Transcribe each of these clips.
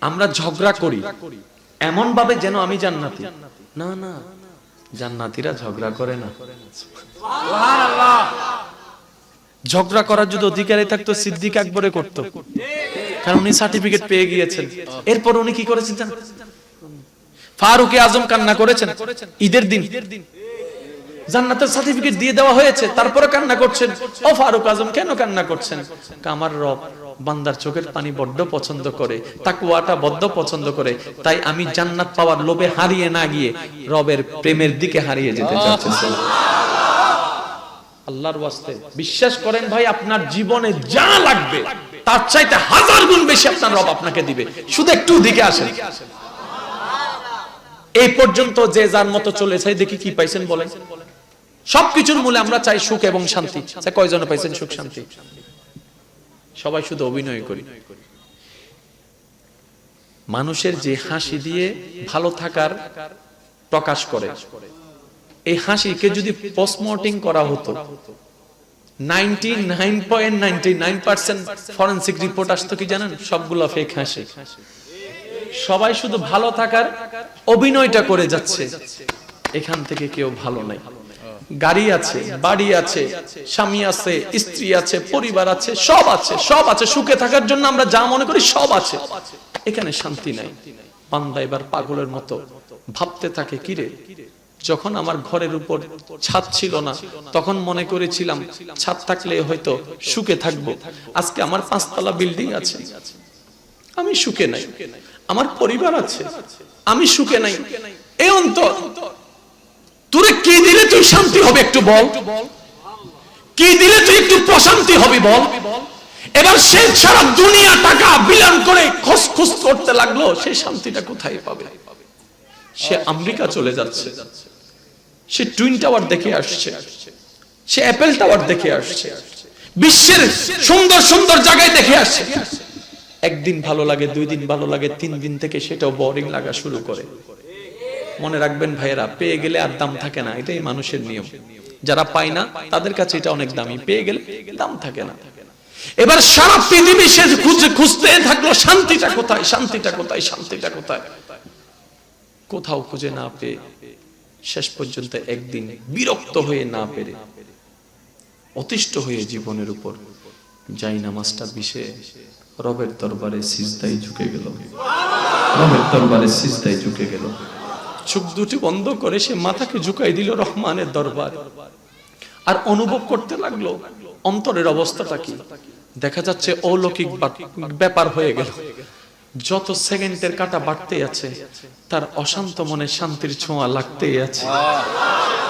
আমরা ঝগড়া করি। এমন ভাবে যেন আমি জান্নাতি। না না জান্নাতিরা ঝগড়া করে না। ঝগড়া করার যদি অধিকারী থাকতো সিদ্দিক আকবরে করত। কারণ উনি সার্টিফিকেট পেয়ে গিয়েছেন। এরপর উনি কি করেছেন? ফারুকে আজম কান্না করেছেন। ঈদের দিন। জান্নাতের সার্টিফিকেট দিয়ে দেওয়া হয়েছে। তারপরে কান্না করছেন। ও ফারুক আজম কেন কান্না করছেন? আমার রব। বান্দার চোখের পানি বড্ড পছন্দ করে তাকুয়াটা বড্ড পছন্দ করে তাই আমি জান্নাত পাওয়ার লোভে হারিয়ে না গিয়ে রবের প্রেমের দিকে হারিয়ে যেতে চাচ্ছি। আল্লাহর ওয়াস্তে বিশ্বাস করেন ভাই আপনার জীবনে যা লাগবে তার চাইতে হাজার গুণ বেশি আপনার রব আপনাকে দিবে। শুধু একটু দিকে আসেন। এই পর্যন্ত যে যার মতো চলেছে দেখি কি পাইছেন বলেন? সবকিছুর মূলে আমরা চাই সুখ এবং শান্তি। কয়জনে পাইছেন সুখ শান্তি? সবাই শুধু অভিনয় করি। মানুষের যে হাসি দিয়ে ভালো থাকার প্রকাশ করে, এই হাসিকে যদি পোস্টমর্টিং করা হতো সবাই শুধু ভালো থাকার অভিনয়টা করে যাচ্ছে। এখান থেকে কেউ ভালো নাই। গাড়ি আছে, বাড়ি আছে, স্বামী আছে, স্ত্রী আছে, পরিবার আছে, সব আছে সব আছে। সুখে থাকার জন্য আমরা যা মনে করি সব আছে। এখানে শান্তি নাই। বান্দা এবার পাগলের মতো ভাবতে থাকে কিরে যখন আমার ঘরের উপর ছাদ ছিল না, তখন মনে করেছিলাম, ছাদ থাকলে হয়তো সুখে থাকব। আজকে আমার পাঁচতলা বিল্ডিং আছে। আমি সুখে নাই। আমার পরিবার আছে। আমি সুখে নাই। এই অন্তর। তোরে কি দিলে তুই শান্তি হবে একটু বল? কি দিলে তুই একটু প্রশান্তি হবি বল? এবার সে সারা দুনিয়া টাকা বিলান করে খসখস করতে লাগল সেই শান্তিটা কোথায় পাবে? সে আমেরিকা চলে যাচ্ছে। সে টুইন টাওয়ার দেখে আসছে। সে অ্যাপেল টাওয়ার দেখে আসছে। বিশ্বের সুন্দর সুন্দর জায়গায় দেখে আসছে। একদিন ভালো লাগে, দুই দিন ভালো লাগে, তিন দিন থেকে সেটাও বোরিং লাগা শুরু করে। মনে রাখবেন ভাইয়েরা, পেয়ে গেলে আর দাম থাকে না, এটাই মানুষের নিয়ম। যারা পায় না, তাদের কাছে এটা অনেক দামি, পেয়ে গেলে দাম থাকে না। এবার সারা পৃথিবী সে খুঁজে খুঁজতে থাকল, শান্তিটা কোথায় শান্তিটা কোথায় শান্তিটা কোথায়? কোথাও খুঁজে না পেয়ে শেষ পর্যন্ত একদিন বিরক্ত হয়ে না পেরে, অতিষ্ঠ হয়ে জীবনের উপর যাই নামাজটা বিষে, রবের দরবারে সিজদাই ঝুঁকে গেল। রবের দরবারে সিজদাই ঝুঁকে গেল। চোখ দুটি বন্ধ করে সে মাথাকে ঝুঁকাই দিল রহমানের দরবার। আর অনুভব করতে লাগল, অন্তরের অবস্থাটা কি? দেখা যাচ্ছে অলৌকিক ব্যাপার হয়ে গেল। যত সেকেন্ডের কাটা বাড়তে আছে, তার অশান্ত মনে শান্তির ছোঁয়া লাগতেই আছে।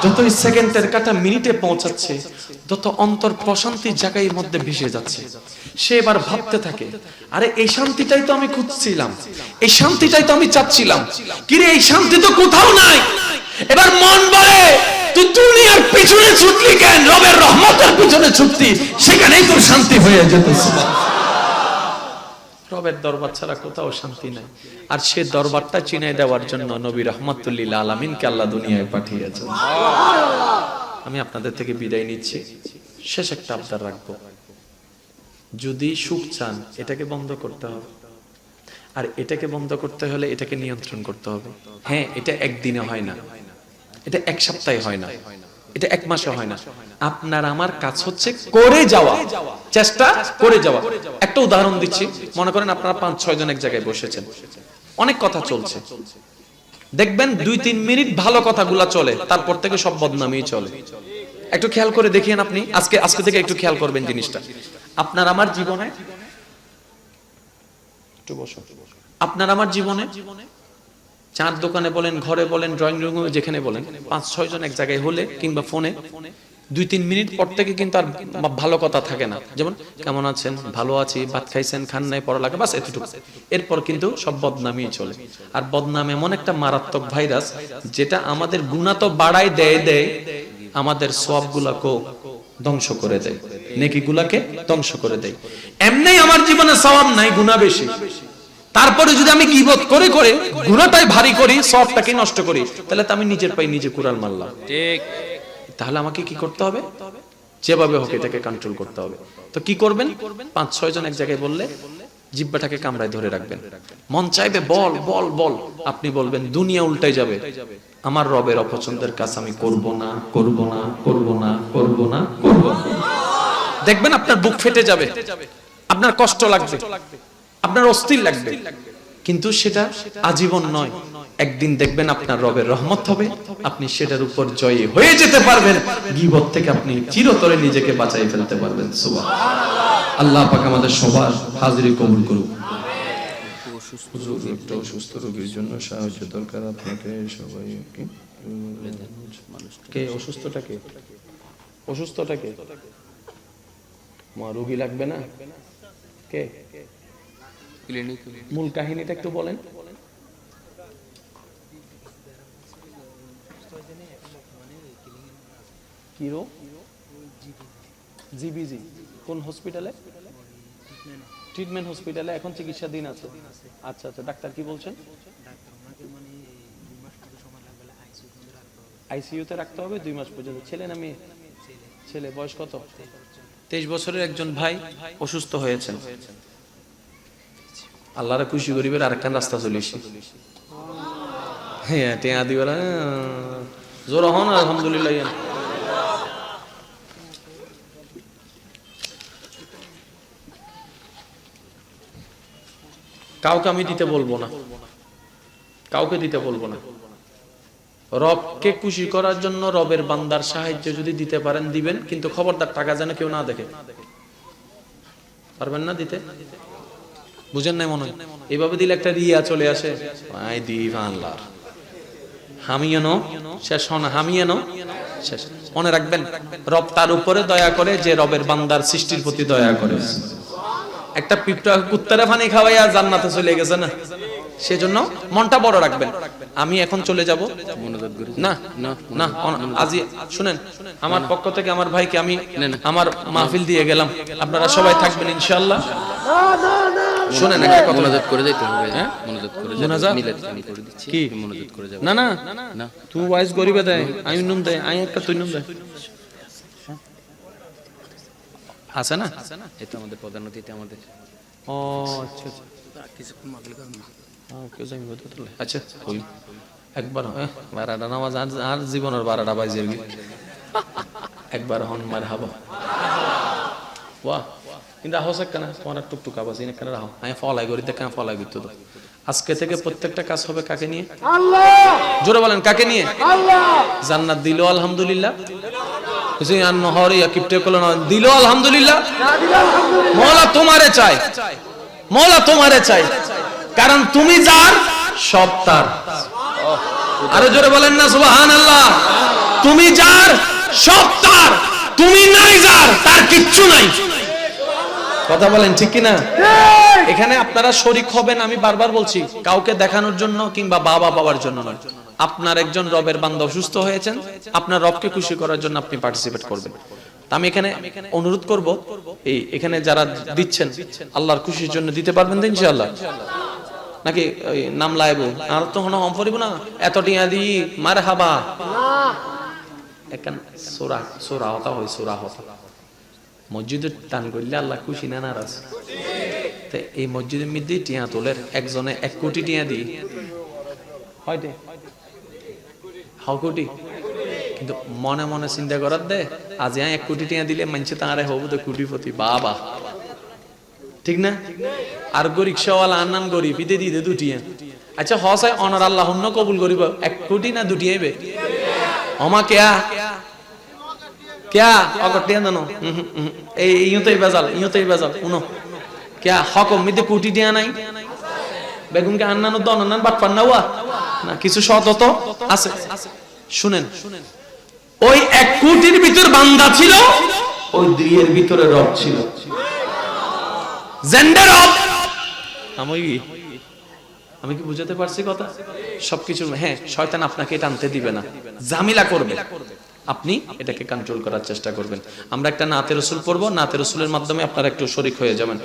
যতই সেকেন্ডের কাটা মিনিটে পৌঁছাচ্ছে, তত অন্তর প্রশান্তির জায়গায় মধ্যে ভেসে যাচ্ছে। সে এবার ভাবতে থাকে, আরে, এই শান্তিটাই তো আমি খুঁজছিলাম। এই শান্তিটাই তো আমি চাচ্ছিলাম। কিরে, এই শান্তি তো কোথাও নাই। এবার মন বলে, তুই দুনিয়ার পিছনে ছুটলি কেন? রবের রহমতের পিছনে ছুটতি। সেখানেই তোর শান্তি হয়ে যেতেছে। রবের দরবার ছাড়া কোথাও শান্তি নাই। আর সে দরবারটা চিনাই দেওয়ার জন্য নবী রহমতুল্লিল আলমিনকে আল্লাহ দুনিয়ায় পাঠিয়েছেন। আমি আপনাদের থেকে বিদায় নিচ্ছি। শেষ একটা আবদার রাখব। যদি সুখ চান, এটাকে বন্ধ করতে হবে। আর এটাকে বন্ধ করতে হলে এটাকে নিয়ন্ত্রণ করতে হবে। হ্যাঁ এটা একদিনে হয় না। এটা এক সপ্তাহে হয় না। এটা এক মাসে হয় না। আপনার আমার কাজ হচ্ছে করে যাওয়া। চেষ্টা করে যাওয়া। একটা উদাহরণ দিচ্ছি। মনে করেন আপনারা পাঁচ, ছয় জন এক জায়গায় বসেছেন। অনেক কথা চলছে। দেখবেন দুই, তিন মিনিট ভালো কথাগুলা চলে, তারপর থেকে সব বদনামই চলে। একটু খেয়াল করে দেখিয়েন আপনি। আজকে আজকে থেকে একটু খেয়াল করবেন জিনিসটা। আপনার আমার জীবনে একটু বসো। আপনার আমার জীবনে চার দোকানে বলেন, ঘরে বলেন ড্রয়িং রুমে যেখানে বলেন, পাঁচ, ছয় জন এক জায়গায় হলে কিংবা ফোনে দুই, তিন মিনিট পর থেকে কিন্তু আর ভালো কথা থাকে না। যেমন, কেমন আছেন? ভালো আছি, ভাত খাইছেন, খান নাই পড়ালেখা বাস এতটুকু। এরপর কিন্তু সব বদনামই চলে। আর বদনাম এমন একটা মারাত্মক ভাইরাস, যেটা আমাদের গুণা তো বাড়ায় দেয় দেয়, আমাদের সব গুলাকেও ধ্বংস করে দেয়। নেকি গুলাকে ধ্বংস করে দেয়। এমনি আমার জীবনে সওয়াব নাই, গুণা বেশি। তারপরে যদি আমি গিবত করে করে গুণাটাই ভারী করি সবটাকে নষ্ট করি তাহলে তো আমি নিজের পাই নিজে কুড়াল মারলাম। ঠিক। তাহলে আমাকে কি করতে হবে? যেভাবে হোক এটাকে কন্ট্রোল করতে হবে। তো কি করবেন? পাঁচ ছয় জন এক জায়গায় বললে জিব্বাটাকে কামড়ায় ধরে রাখবেন। মন চাইবে বল বল বল। আপনি বলবেন দুনিয়া উল্টাই যাবে। আমার রবের অপছন্দের কাজ আমি করব না করব না করব না করব না করব না। দেখবেন আপনার বুক ফেটে যাবে। আপনার কষ্ট লাগবে। আপনার অস্থির লাগবে। কিন্তু সেটা আজীবন নয়। একদিন দেখবেন আপনার রবের রহমত হবে। আপনি সেটার উপর জয়ী হয়ে যেতে পারবেন। গিবত থেকে আপনি চিরতরে নিজেকে বাঁচাই ফেলতে পারবেন। সুবহান আল্লাহ পাক আমাদের সবার হাজিরি কবুল করুক। একটা অসুস্থ রোগীর জন্য সাহায্য দরকার আপনাকে সবাই কে? অসুস্থটা কে? মা রোগী লাগবে না? কে? মূল কাহিনীটা একটু বলেন। কি রোগ জিবিজি। কোন হসপিটালে ট্রিটমেন্ট হসপিটালে এখন চিকিৎসা দিন আছে। আচ্ছা আচ্ছা ডাক্তার কি বলছেন? আইসিইউতে রাখতে হবে দুই মাস পর্যন্ত। ছেলে না মেয়ে? ছেলে। বয়স কত? তেইশ বছরের একজন ভাই অসুস্থ হয়েছেন। আল্লাহরে খুশি করিবার আরেকখান রাস্তা চলিস হ্যাঁ টেয়া দিবার জোর হন, আলহামদুলিল্লাহ। কাউকে আমি দিতে বলব না। কাউকে দিতে বলব না। রবকে খুশি করার জন্য রবের বান্দার সাহায্য যদি দিতে পারেন, দিবেন, কিন্তু খবরদার টাকা যেন কেউ না দেখে। পারবেন না দিতে? বুঝেন নাই মনে এভাবে দিলে একটা রিয়া চলে আসে? হামিয়েনো শেষ হন হামিয়ানো শেষ। মনে রাখবেন, রব তার উপরে দয়া করে যে রবের বান্দার সৃষ্টির প্রতি দয়া করে। একটা পিঁপড়া কুত্তারে পানি খাওয়াইয়া জান্নাতে চলে গেছে না? সেজন্য মনটা বড় রাখবেন। আমি এখন চলে যাব। না না আজি শুনেন আমার পক্ষ থেকে আমার ভাইকে আমি। আমার মাহফিল দিয়ে গেলাম। আপনারা সবাই থাকবেন ইনশাআল্লাহ। শুনেন একটা কথা। মনোযোগ করে যাইতে হবে। হ্যাঁ? মনোযোগ করে মিলাদ আমি করে দিচ্ছি। কি? মনোযোগ করে যাবে। না না। না। তুই ওয়াইজ গরিবে দেয় আমি নুন দেয় আমি একটা তুই নুন দেয় আছে না? এটা আমাদের প্রধান অতিথি আমাদের। ও আচ্ছা আচ্ছা। তো। আচ্ছা কই? একবার হ্যাঁ, বারাটা নামাজ আর জীবনের বারাটা বাজে একবার হন মার হাবা। বাহ। কিন্তু আহস কেন তোমার টুকটুক আবাস এনে কেন রাহো আমি ফলাই করি দেখ ফলাই করতে তো আজকে থেকে প্রত্যেকটা কাজ হবে কাকে নিয়ে? জোরে বলেন কাকে নিয়ে? জান্নাত দিল আলহামদুলিল্লাহ। কিছু আর নহরে কিপটে করল না। দিল আলহামদুলিল্লাহ। মৌলা তোমারে চাই। মৌলা তোমারে চাই। কারণ তুমি যার সব তার। আরও জোরে বলেন না সুবহান আল্লাহ তুমি যার সব তার। তুমি নাই যার তার কিচ্ছু নাই। কথা বলেন ঠিক কিনা? এখানে আপনারা শরিক হবেন আমি বারবার বলছি কাউকে দেখানোর জন্য কিংবা বাবা বাবার জন্য নয়। আপনার একজন রবের বান্ধব অসুস্থ হয়েছেন, আপনার রবকে খুশি করার জন্য আপনি পার্টিসিপেট করবেন। আমি এখানে অনুরোধ করব, এই এখানে যারা দিচ্ছেন, আল্লাহর খুশির জন্য দিতে পারবেন ইনশাআল্লাহ? নাকি নাম লাইব আর তো হন হম পড়িব না? এত টিয়া দি মার হাবা সোরা সোরা হতা হয়, সোরা হতা। মসজিদের টান করলে আল্লাহ খুশি না নারাজ? এই মসজিদের মধ্যে টিয়া তোলের, একজনে এক কোটি টিয়া দি। হয়টে হাও কোটি? কিন্তু মনে মনে চিন্তা করার দে, আজ এক কোটি টিয়া দিলে মানছে তাঁরে হব তো কোটিপতি, বাবা। ঠিক না? আর গো রিক্সাওয়ালা আন্নান গরিব দিয়ে দে দুটিয়া। আচ্ছা হসাই অনার আল্লাহ অন্য কবুল করিব এক কোটি না দুটি আইবে অমা কেয়া? কেয়া? অগটিয়া জানো? এই ইয়তেই বেজাল ইয়তেই বেজাল উনো কেয়া? হক মিদে কোটি দিয়া নাই? বেগুন কে আন্নানো দন আন্নান বাট পান না ওয়া না, কিছু সতত আছে। শুনেন, ওই এক কোটির ভিতর বান্দা ছিল, ওই দুইয়ের ভিতরে রব ছিল। জেন্ডার অফ আমি কি? আমি কি বুঝাতে পারছি কথা? সবকিছু হ্যাঁ শয়তান আপনাকে এটা আনতে দিবে না। জামিলা করবে। আপনি এটাকে কন্ট্রোল করার চেষ্টা করবেন। আমরা একটা নাতে রসুল পড়ব নাতে রসুলের মাধ্যমে আপনারা একটু শরিক হয়ে যাবেন।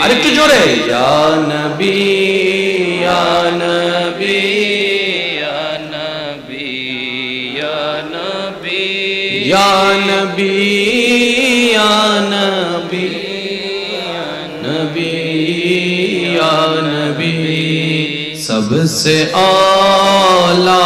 আরেকটু জোরে। ইয়া নবী ইয়া নবী। نبی یا نبی نبی یا نبی سب سے اولا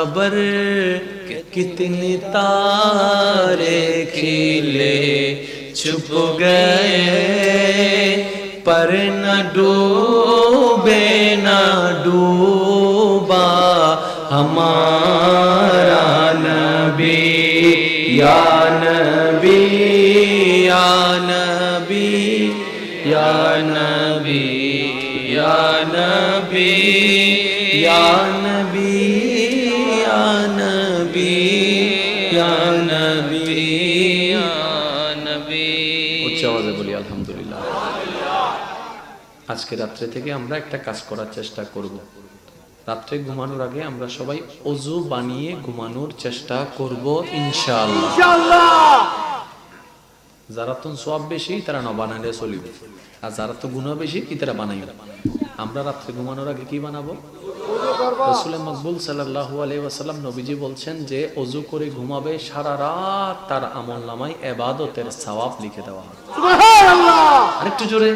خبر کہ کتنے تارے کھیلے چھپ گئے پر نہ ڈوبے، نہ ڈوبا ہمارا نبی، یا نبی یا نبی یا نبی یا نبی، یا আজকে রাত্রে থেকে আমরা একটা কাজ করার চেষ্টা করব। রাত্রে ঘুমানোর আগে আমরা সবাই অজু বানিয়ে ঘুমানোর চেষ্টা করব ইনশাআল্লাহ। যারা তো সব বেশি তারা না বানাইলে চলিবে। আর যারা তো গুণা বেশি কি তারা বানাই আমরা রাত্রে ঘুমানোর আগে কি বানাবো? রসুল মকবুল সাল্লাহু ওয়াসাল্লাম নবীজি বলছেন যে অজু করে ঘুমাবে সারা রাত তার আমল নামায় এবাদতের সওয়াব লিখে দেওয়া। হবে আরেকটু জোরে।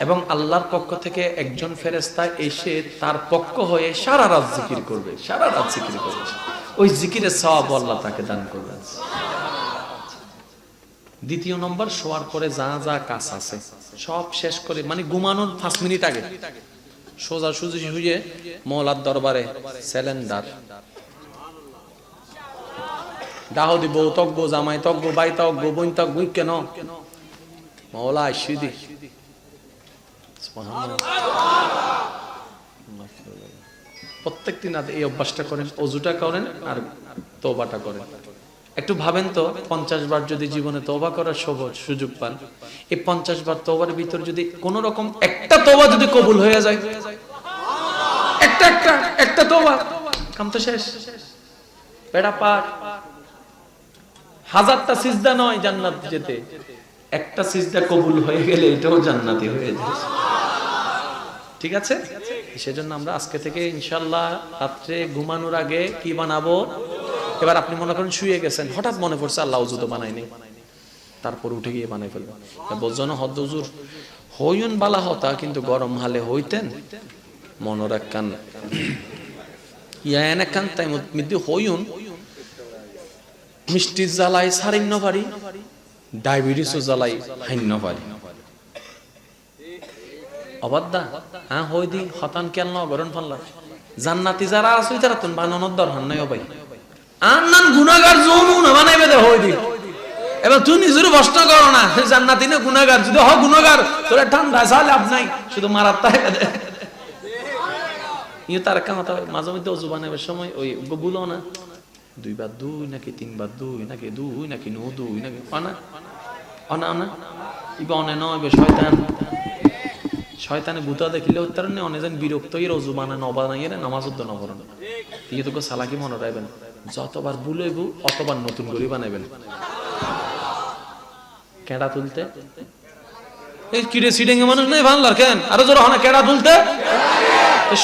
এবং আল্লাহর পক্ষ থেকে একজন ফেরেস্তা এসে তার পক্ষ হয়ে সারা রাত জিকির করবে, সারা রাত জিকির করবে। ওই জিকিরের সওয়াব আল্লাহ তাকে দান করবেন। দ্বিতীয় নম্বর, শোয়ার পরে যা যা কাজ আছে, সব শেষ করে মানে ঘুমানোর পাঁচ মিনিট আগে সোজা সুজি শুয়ে মৌলার দরবারে স্যালেন্ডার দাহ দিব তকবো জামাই তকবো বাই তকবো বোন তকবো কেন? মৌলা আইসি প্রত্যেক দিন এই অভ্যাসটা করেন, অজুটা করেন আর তোবাটা করেন। একটু ভাবেন তো, পঞ্চাশ বার যদি জীবনে তোবা করার সহজ সুযোগ পান, এই পঞ্চাশ বার তোবার ভিতর যদি কোন রকম একটা তোবা যদি কবুল হয়ে যায়, একটা একটা একটা তোবা কাম তো শেষ। বেড়া পার। হাজারটা সিজদা নয় জান্নাত যেতে, একটা সিজদা কবুল হয়ে গেলে এটাও জান্নাতি হয়ে যায়। ঠিক আছে? সেজন্য আমরা আজকে থেকে ইনশাল্লাহ রাত্রে ঘুমানোর আগে কি বানাবো? এবার আপনি মনে করেন শুয়ে গেছেন, হঠাৎ মনে পড়ছে আল্লাহ উজু তো বানাইনি তারপর উঠে গিয়ে বানাই ফেলব। বোঝানো হদ উজুর হইন বালা হতা, কিন্তু গরম হালে হইতেন। মনের একখান ইয়ান একখান তাই মধ্যে হইন মিষ্টি জ্বালাই সারিন্য পারি ডায়াবেটিসও জ্বালাই হাইন্য পারি অবাদ্দা হ্যাঁ হই দি, হতান কেন ন গরম ফাল্লা জান্নাতি যারা আছে তারা তুন বানানোর দরকার নাই ভাই। আর নান গুনাহগার জোন না বানাইবে দে, হই দি। এবার তুই নিজের প্রশ্ন করো না জান্নাতি না গুনাহগার। যদি হ গুনাহগার, তোরা ঠান্ডা সালে লাভ নাই, শুধু মারার তাই ইয়ে তার কামাতা মাঝে মধ্যে অজু বানাবার সময়, ওই গুলো না দুইবার দুই নাকি তিনবার দুই নাকি দুই নাকি নো দুই নাকি, অনা অনা অনা। ইবা অনে নয় শয়তান। শয়তানে ভূতা দেখিলে উত্তর নেই, অনেক বিরক্ত এর অজু বানা নবানাইয়ে নামাজ উদ্দ নবরণ দিয়ে তোকে সালাকি মনে রাখবেন, যতবার ভুলইব অতবার নতুন করে বানাইবেন। কেডা তুলতে? এই কিরে সিডিং মানুষ নাই কেন? আরও জোর কেডা তুলতে?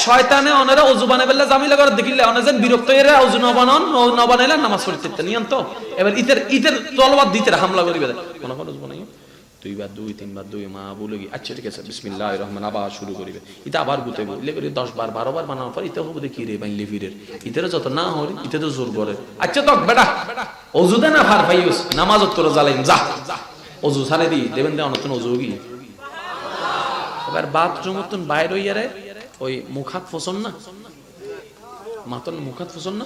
শয়তানে অনেরা অজু বানাই ফেললে জামিলা করে দেখিলে অনেকজন বিরক্ত এরা অজু নবানন নবানাইলে নামাজ পড়তে নিয়ন তো এবার ইতের ইতের তলবাদ দিতে হামলা করিবে মনে করো অজু বানাই দুইবার দুই, তিনবার দুই, মা বলে গি আচ্ছা ঠিক আছে বিসমিল্লাহ রহমান আবার শুরু করিবে। ইটা আবার গুতে বলে করে দশ বার, বারো বার বানানোর পর ইতে হব দেখি রে বাইন লিভিরের ইতেরও যত না হরি ইতে তো জোর করে আচ্ছা তো বেটা, অজু দে না, ফার পাইস নামাজ তোর জ্বালাইম, যা। অজু ছাড়ে দি, দেবেন দে, অনতন অজু গি এবার বাথরুম মতন বাইর হইয়ারে ওই মুখাত ফসন না? মাতন মুখাত ফসন না?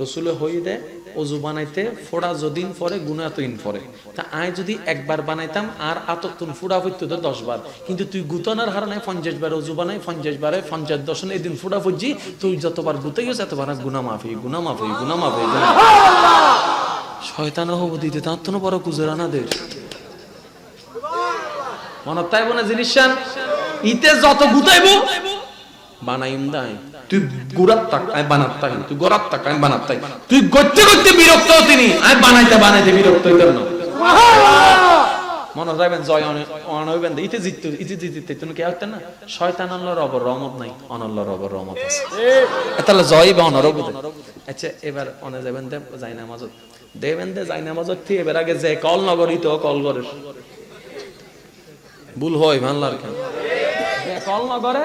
রসুলে হই দে, অজু বানাইতে ফোড়া যদিন পরে গুণা তুইন পরে। তা আয় যদি একবার বানাইতাম, আর আততুন ফুড়া হইতো তো দশ বার। কিন্তু তুই গুতনার হারণে পঞ্চাশ বার অজু বানাই, পঞ্চাশ বারে পঞ্চাশ দশন এদিন ফুড়া ফুজি তুই যতবার গুতে গেছে, এতবার গুণা মাফি গুণা মাফি গুণা মাফি শয়তান হব দিতে তার তো বড় কুজরানাদের মনত তাইব না জিনিস ইতে যত গুতাইব বানাইম দাই তুই গুড়াত তাক আই বানাত তুই গরাত তাক আই বানাত তুই গড়তে গড়তে বিরক্ত তিনি আই বানাইতে বানাইতে বিরক্ত হইতাম না। জয় অন হইবেন দে, ইতে জিততে হতেন অনরব আচ্ছা দে, যাই দে, যাই নামাজত থেকে এবার যে কল নগরী তো কল করে। ভুল হয়, ভাল্লার কেন? কল নগরে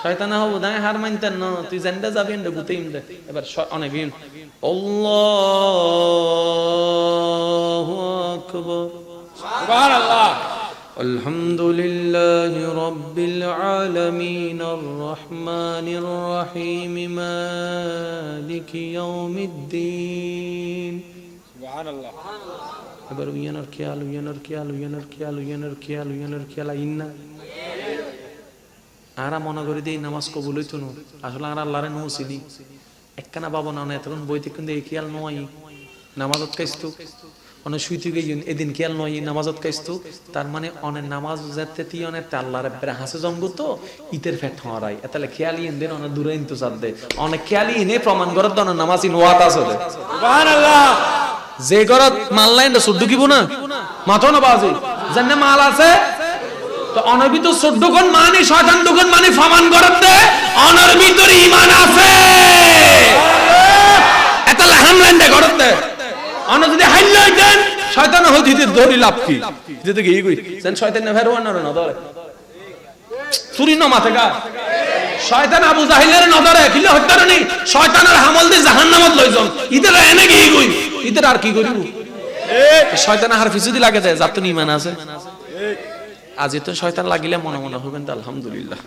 শয়তান হব দায় হার মানতেন না তুই জানতে যাবি এন্ডে গুতে ইমদে এবার শ- অনেক ইন আল্লাহু আকবার الحمد لله رب العالمين الرحمن الرحيم مالك يوم الدين এবার উইয়ানোর খেয়াল উইয়ানোর খেয়াল উইয়ানোর খেয়াল উইয়ানোর খেয়াল উইয়ানোর খেয়াল ইন্না আরা মনে করে দিয়ে নামাজ কবুল হইতো না। আসলে আর আল্লাহরে নৌছিলি একখানা বাবা না এতক্ষণ বইতে কিন্তু এই খেয়াল নয় নামাজত কাইস্তু। অনেক শুইতে গিয়ে এদিন খেয়াল নয় নামাজত কাইস্তু। তার মানে অনেক নামাজ যেতে তি অনেক আল্লাহরে বেড়ে হাসে জঙ্গ তো ইতের ফেট হরাই এতালে খেয়ালি ইন দেন অনেক দূরে ইন্তু সাদ দে। অনেক খেয়ালি ইনে প্রমাণ করত দন নামাজ ইন ওয়াত দে। যে ঘরত মাল লাইন সুদ্দু কিবো না। মাথো না বাজি। জানে মাল আছে তো অনর ভিতর মানে শয়তান দুগুণ মানে ফামান করত অনর ভিতর ইমান আছে। এটা হামলান দে করত অন যদি হাইল দেন শয়তান হইতে ধরি লাভ কি? যেতে গিয়ে গই সেন শয়তান না ফেরওয়ান না না ধরে চুরি না মাথে গা। শয়তান আবু জাহিলের নজরে কিলে হত্যার নেই। শয়তানের হামল দিয়ে জাহান্নামত লইজন ইদের এনে গিয়ে গই ইদের আর কি করিব? শয়তান আর পিছু দি লাগে যায় যার তো ইমান আছে। আজি তো শয়তান লাগিলে মনে মনে হবেন তো আলহামদুলিল্লাহ।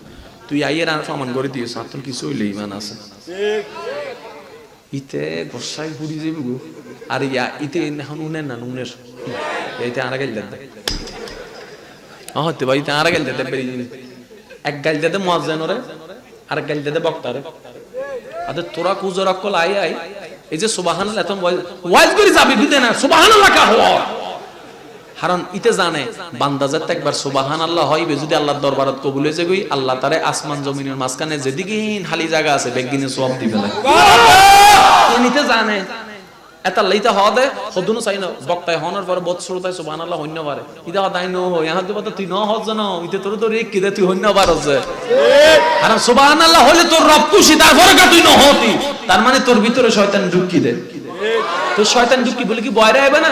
তুই আইয়ের আর প্রমাণ করে দিয়েছ, আর তোর কিছু হইলে ইমান আছে। ইতে গোসাই ঘুরি যাবি গো। আর ইয়া, ইতে এখন উনের না উনের এইতে আর গাইল দে হতে ভাই আর গাইল দে বেরি এক গাল গাইল দে মুয়াজ্জিনরে আর গাইল দে বক্তারে। আদে তোরা কুজর অকল আই আই, এই যে সুবহানাল্লাহ, এত ওয়াজ করে যাবি বিদে না? সুবহানাল্লাহ কা হওয়া কারণ ইতে জানে বান্দা যাতে একবার সুবাহান আল্লাহ হইবে যদি আল্লাহর দরবারত কবুল হয়ে যাগই আল্লাহ তারে আসমান জমিনের মাঝখানে যেদিকে খালি জায়গা আছে বেগিনে সব দিবে না। নিতে জানে। এটা লইতে হওয়া দে হদুনো চাই না বক্তায় হনার পরে শ্রোতায় আল্লাহ হন্য পারে। ইটা হদাই ন ইহা দিব তুই ন হজ জানো ইতে তোর তো কিদে তুই হন্য পার আছে আর আল্লাহ হলে তোর রব খুশি তারপরে কা তুই ন হতি। তার মানে তোর ভিতরে শয়তান ঢুকি দে। তোর শয়তান ঢুকি বলে কি বয়রা আইবে না?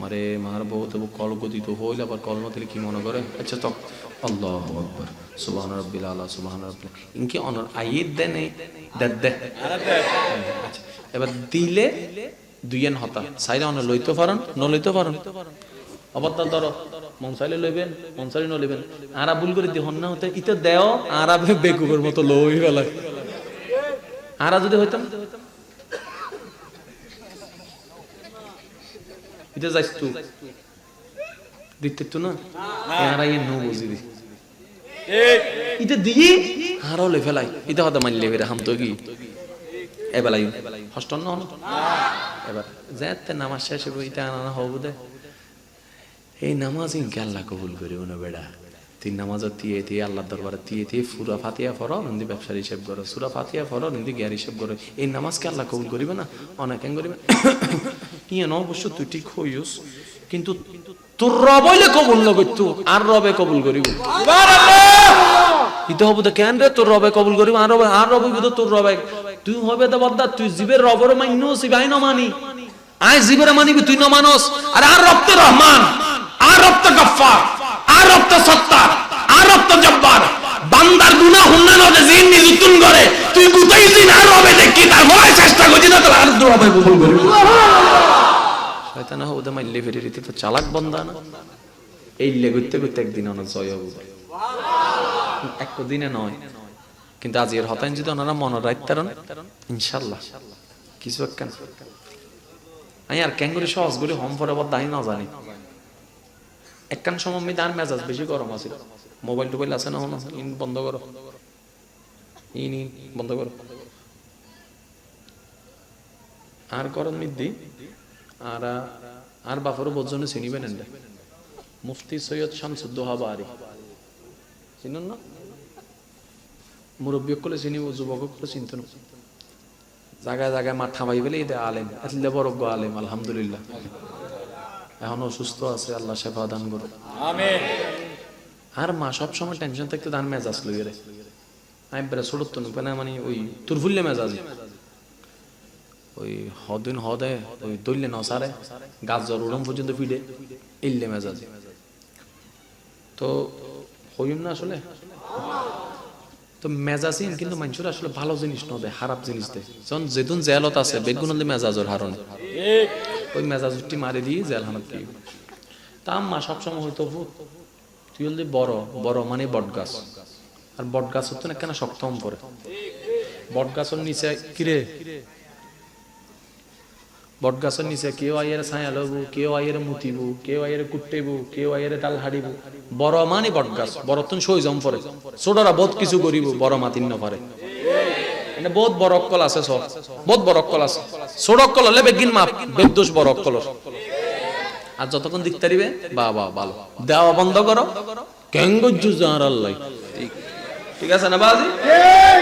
মারে, মার বহুত কল গতিত হইল, আবার কল নতিলে কি মনে করে? আচ্ছা তো আল্লাহ আকবার। সুবহান রাব্বিল আলা সুবহান রাব্বিল ইনকি অনর? আইত দে নেই? দে দে। আচ্ছা এবার দিলে দুইয়েন হতা। সাইরে অন লইতে পারেন ন লইতে পারেন। অবতার ধরো, মন চাইলে লইবেন, মন চাইলে নলিবেন। আরা ভুল করে দি হন না হতে, ইতে দেও, আরা বেকুবের মতো লই ফেলায় আরা যদি হইতাম এটা যাইস তুই দিতে তো না এরা ইয়ে নো বুঝি দি এটা দিয়ে হারও লে ফেলাই এটা হতে মানলে বেরে হাম তো কি এবেলাই হস্টন ন এবার যেতে নামাজ শেষ হইব এটা আনা হব দে এই নামাজ ইনকে আল্লাহ কবুল করিব না বেড়া? তিন নামাজত দিয়ে দিয়ে আল্লাহর দরবারে দিয়ে দিয়ে ফুরা ফাতিয়া ফরো নন্দি ব্যবসার হিসেব করো সুরা ফাতিয়া ফরো নন্দি জ্ঞার হিসেব করো। এই নামাজকে আল্লাহ কবুল করিবে না? অনেক করিবে। ইয়ে ন অবশ্য তুই ঠিক হইস কিন্তু তোর রবইলে কবুল ন করতো আর রবে কবুল করিব ইতে হব তো কেন রে তোর রবে কবুল করিব আর রবে আর রবে তো তোর রবে তুই হবে তো বদ্দা তুই জীবের রবর মান্য সিবাই ন মানি আয় জীবের মানিবি, তুই ন মানস আর আর রপ্ত রহমান আর রপ্ত গফফার আর রপ্ত সত্তার আর রপ্ত জব্বার বান্দার গুনাহ হুন্না নদে জিন নিজুতুন করে। তুই গুতাই দিন আর রবে দেখি, তার মনে চেষ্টা করছি না, তাহলে আর দু রবে কবুল করিবি শয়তান হবে মাইলে ফেরি রীতি তো চালাক বন্দা না। এই লে করতে করতে একদিন অনেক জয় হবে এক দিনে নয়। কিন্তু আজ এর হতাইন যদি ওনারা মনে রাখতেন ইনশাল্লাহ। কিছু একখান। আমি আর ক্যাঙ্গুরি সহজ করে, হম পরে আবার দাহি না জানি। একখান সময় দান মেজাজ বেশি গরম আছে। মোবাইল টোবাইল আছে না হনো ইন বন্ধ করো। ইন ইন, বন্ধ করো। আর গরম মিদ্দি। আর আর বাফারও বোঝনে চিনিবেন এন্ডে মুফতি সৈয়দ শামসুদ্দোহা বারি চিনুন না? মুরব্বী কলে চিনিব যুবক কলে চিনত না জায়গায় জায়গায় মাথা ভাই বলে এই আলেম। এতলে বড় আলেম, আলহামদুলিল্লাহ। এখন অসুস্থ আছে, আল্লাহ সেবা দান করো আর মা, সব সময় টেনশন থাকতে দান মেজাজ লইয়ে রে। আমি বেড়ে না মানে ওই তোর ফুললে মেজাজি ওই হদিন হদে, ওই দইলে নসারে গাছ জ্বর উড়ম পর্যন্ত ফিডে ইল্লে মেজাজি। তো হইম না আসলে? তো মেজাজিন কিন্তু মানুষের আসলে ভালো জিনিস ন দেয়, খারাপ জিনিস দেয়। যখন যেদিন জেলত আছে বেগুন হলে মেজাজর হারণে। ওই মেজাজটি মারি দিয়ে জেল হানত তা আম্মা সবসময় হয়তো তুই হলি বড় বড় মানে বট গাছ আর বট গাছ হতো না কেন হম পরে? বট গাছের নিচে কিরে? বট গাছের নিচে কেউ আইয়ের ছায়া লবু কেউ আইয়ের মুতিবু, কেউ আইয়ের কুট্টেবু কেউ আইয়ের ডাল হাড়িবু। বড় মানে বট গাছ বড় তুন সই জম পরে। ছোটরা বহুত কিছু করিব, বড় মাতিন ন পারে। এনে বহুত বড় অক্কল আছে সব, বহুত বড় অক্কল আছে। ছোট অক্কল হলে বেগিন মাপ বেদোষ বড় অক্কলর। আর যতক্ষণ দেখতে পারিবে বা বা ভালো। দেওয়া বন্ধ করো। ঠিক। আছে না বাজি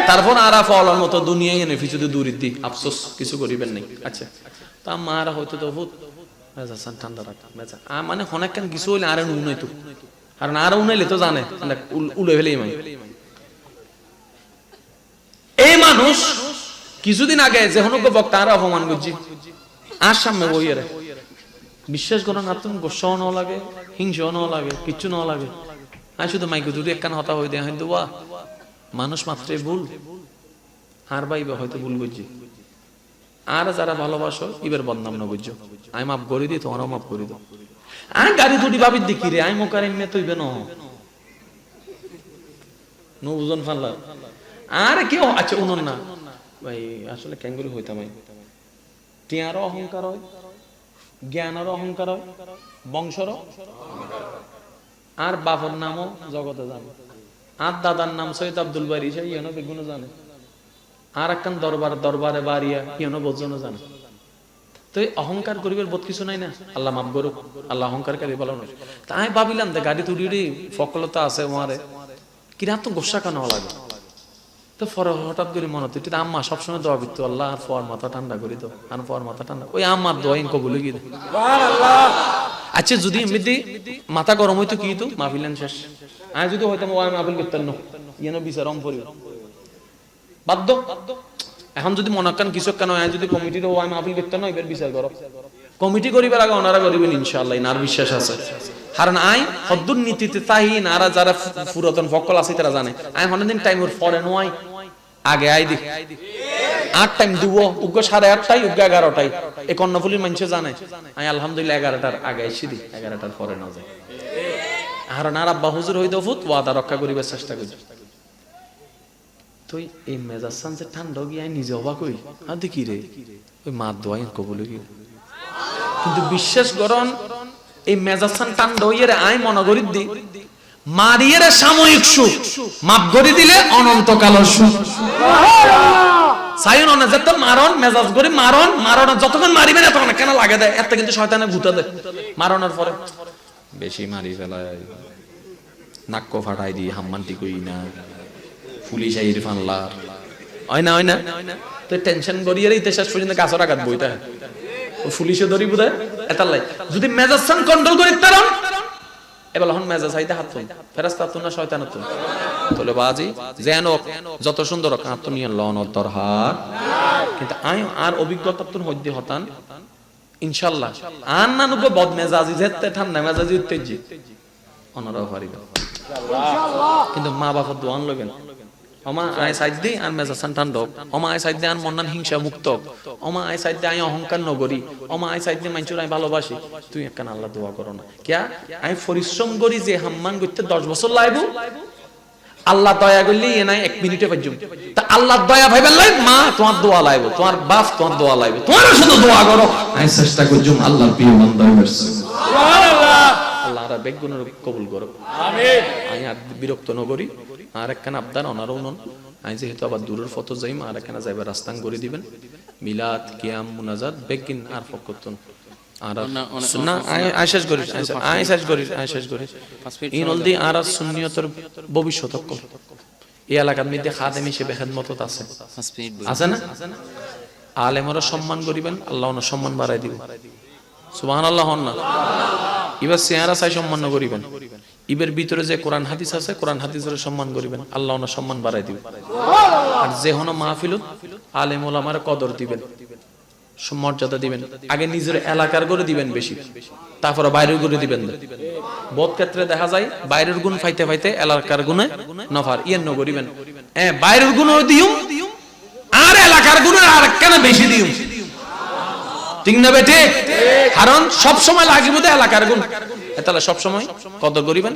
তারপর আরা ফলার মতো দুনিয়ায় এনে ফিচুতে আফসোস, কিছু করিবেন নাই। আচ্ছা। তা মারা হয়তো তো মেজা ঠান্ডা মানে কিছু হইলে আরে উনাই তো আরে উনাইলে তো জানে উল- মানে এই মানুষ কিছুদিন আগে যে হনুক বক্তা, আর অপমান করছি। আর সামনে বই রে। বিশ্বাস করো না তুমি গোসাও ন লাগে হিংসাও ন লাগে কিচ্ছু ন লাগে আমি শুধু মাইকে দুটি একখান হতা হয়ে দেয়, হয়তো বা মানুষ মাত্রই ভুল। আর বাইবে হয়তো ভুল বুঝছি আর যারা ভালোবাসো ইবের বদনাম না বুঝছ আমি মাফ করে দিই তোমারও মাফ করে দাও আমি গাড়ি দুটি ভাবির দেখি রে আমি মোকার এমনি তো ইবে নবুজন ফাল্লা আর কেউ আচ্ছা উনুন না। ভাই, আসলে ক্যাঙ্গুরি হইতাম টিয়ারও অহংকার হয়। জ্ঞানেরও অহংকার, বংশর। আর বাপর নামও জগতে জানে। আর দাদার নাম সৈয়দ আব্দুল বারি, সে ইয়েনো বেগুনো জানে। আর একখান দরবার, দরবারে বাড়িয়া ইয়েনো বোঝনো জানে। তো অহংকার করিবার বোধ কিছু নাই না? আল্লাহ মাফ করুক, আল্লাহ অহংকার কারি বলো না তাই ভাবিলাম দে গাড়ি তুলি ফকলতা আছে ওয়ারে কিরা তো গোসা কেন লাগে। তো ফর হঠাৎ করে মনে হতো এটা আম্মা সবসময় দোয়া করতো আল্লাহ আর ফর মাথা ঠান্ডা করে দাও আর ফর মাথা ঠান্ডা ওই আম্মার দোয়া ইনকো বলে গিয়ে আচ্ছা যদি এমনিতে মাথা গরম হইতো কি তো মাহফিলেন শেষ। আমি যদি হয়তো ওয়াই মাহফিল করতেন না। ইয়েন বিচারম পড়ি বাধ্য? এখন যদি মনে কান কিছু কেন আমি যদি কমিটির ওয়াই মাহফিল করতেন না এবার বিচার করো। কমিটি করিবার আগে ওনারা করিবেন ইনশাআল্লাহ ইনার বিশ্বাস আছে। কারণ আই হদ্দুর নীতিতে তাই নারা যারা পুরাতন ফকল আছে তারা জানে। আই হনদিন টাইম ওর ফরে নয়। আগে আই দি। আট টাইম দিব উগ্র সাড়ে আটটাই উগ্র এগারোটাই এই কর্ণফুলির মানুষে জানে। আমি আলহামদুলিল্লাহ এগারোটার আগে আইসি দি, এগারোটার পরে না যায়। আর আর আব্বা হুজুর হইতে ফুত ওয়াদা রক্ষা করিবার চেষ্টা করি। তো এই মেজাজ সানসে ঠান্ডা গিয়ে নিজে অবাক হই? আর দেখি রে, ওই মা দোয়াই কবলে কি কিন্তু বিশ্বাস করন, এই মেজাসান টান দইয়ের আই মনে করি দি। মারিয়ের সাময়িক সুখ মাপ করে দিলে অনন্তকাল সুখ। সাইন অনে যেত মারন মেজাজ করে মারন মারন যতক্ষণ মারিবেন এতক্ষণ কেন লাগে দেয়? এত কিন্তু শয়তানে গুতা দেয়। মারনের পরে। বেশি মারি ফেলায়। নাক্য ফাটাই দি, হাম্মান্তি কই না। পুলিশ আইর ফানলা। হয় না হয় না। তো টেনশন করিয়ে শেষ পর্যন্ত গাছর আঘাত বইতে। হয় পুলিশে ধরি বুঝে এটার লাই। যদি মেজাজসান কন্ট্রোল করি তারন এবার হন মেজাজ, হাইতে হাত তুন ফেরাস্তা তুন না, শয়তান তুন তোলে। বাজি, যেন যত সুন্দর কাঁত নিয়ে লন দরহার। কিন্তু আই, আর অভিজ্ঞতা তুন হইতে হতান। ইনশাল্লাহ। আর না নুকো বদ মেজাজি যেতে ঠান্ডা মেজাজি উত্তেজি পারিবে কিন্তু মা বাবা দোয়ান লবেন অমা আই সাইড দি আর মেজা সন্তান দক অমা আই সাইড দি আর মন্নান হিংসা মুক্ত অমা আই সাইড দি আই অহংকার নগরী অমা আই সাইড দি মাইচুর আই ভালোবাসি তুই একখান আল্লাহ দোয়া করো না কিয়া আই পরিশ্রম করি যে হাম্মান করতে দশ বছর লাইব আল্লাহ দয়া করলি এ নাই এক মিনিটে পাইজুম তা আল্লাহ দয়া ভাইবেন লাই মা তোমার দোয়া লাইব তোমার বাপ তোমার দোয়া লাইব তোমার শুধু দোয়া করো আমি চেষ্টা করছুম আল্লাহর প্রিয় বান্দা হইছে আল্লাহ আর বেগুন কবুল করো আমি আর বিরক্ত নগরী আর একখানা আবদার অনারও নন। আমি যেহেতু আবার দূরের ফটো যাইম আর একখানা যাইবার রাস্তান করে দিবেন। মিলাদ কিয়াম মুনাজাত বেগিন আর ফকতন। আর অনা- অনা- না আই- আই শেষ করিস আই শেষ- করিস আই শেষ করিস। ইন অলদি আর আর সুন্নিয়তের ভবিষ্যৎ এই এলাকার মধ্যে খাদেম হিসেবে খেদমতত আছে। পাঁচ মিনিট বই। আছে না? আলেমরা সম্মান করিবেন আল্লাহ সম্মান বাড়াই হন না। এবার চেহারা চাই সম্মান করিবেন। ইবের ভিতরে যে কোরআন হাদিস আছে, কোরআন হাদিসের সম্মান করিবেন। আল্লাহ ওনার সম্মান বাড়াই দিবেন। আর যে হন মাহফিলত, আলেম ওলামার কদর দিবেন, মর্যাদা দিবেন। আগে নিজের এলাকার করে দিবেন বেশি, তারপরে বাইরের করে দিবেন বোধ ক্ষেত্রে দেখা যায়, বাইরের গুণ ফাইতে ফাইতে এলাকার গুণে নফার ইয়েন নগরিবেন হ্যাঁ বাইরের গুণ দিও আর এলাকার গুণ আর কেন বেশি দিউম ঠিক না বেটে কারণ সবসময় লাগিব তো এলাকার গুণ। তাহলে সবসময় কদর করিবেন?